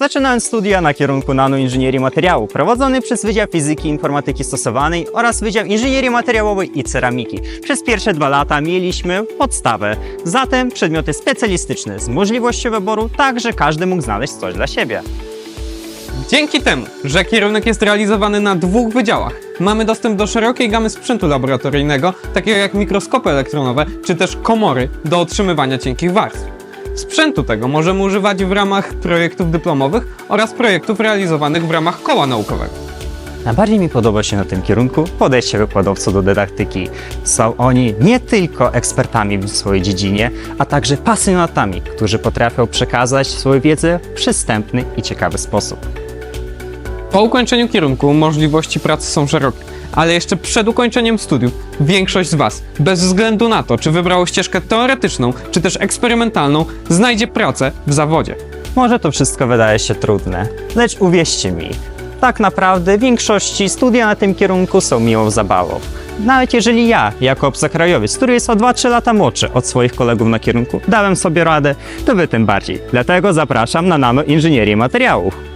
Zaczynałem studia na kierunku nanoinżynierii materiału, prowadzony przez Wydział Fizyki i Informatyki Stosowanej oraz Wydział Inżynierii Materiałowej i Ceramiki. Przez pierwsze dwa lata mieliśmy podstawę, zatem przedmioty specjalistyczne z możliwością wyboru, tak że każdy mógł znaleźć coś dla siebie. Dzięki temu, że kierunek jest realizowany na dwóch wydziałach, mamy dostęp do szerokiej gamy sprzętu laboratoryjnego, takiego jak mikroskopy elektronowe czy też komory do otrzymywania cienkich warstw. Sprzętu tego możemy używać w ramach projektów dyplomowych oraz projektów realizowanych w ramach koła naukowego. Najbardziej mi podoba się na tym kierunku podejście wykładowców do dydaktyki. Są oni nie tylko ekspertami w swojej dziedzinie, a także pasjonatami, którzy potrafią przekazać swoją wiedzę w przystępny i ciekawy sposób. Po ukończeniu kierunku możliwości pracy są szerokie, ale jeszcze przed ukończeniem studiów większość z Was, bez względu na to, czy wybrało ścieżkę teoretyczną, czy też eksperymentalną, znajdzie pracę w zawodzie. Może to wszystko wydaje się trudne, lecz uwierzcie mi, tak naprawdę w większości studia na tym kierunku są miłą zabawą. Nawet jeżeli ja, jako obcokrajowiec, który jest o 2-3 lata młodszy od swoich kolegów na kierunku, dałem sobie radę, to wy tym bardziej. Dlatego zapraszam na nanoinżynierię materiałów.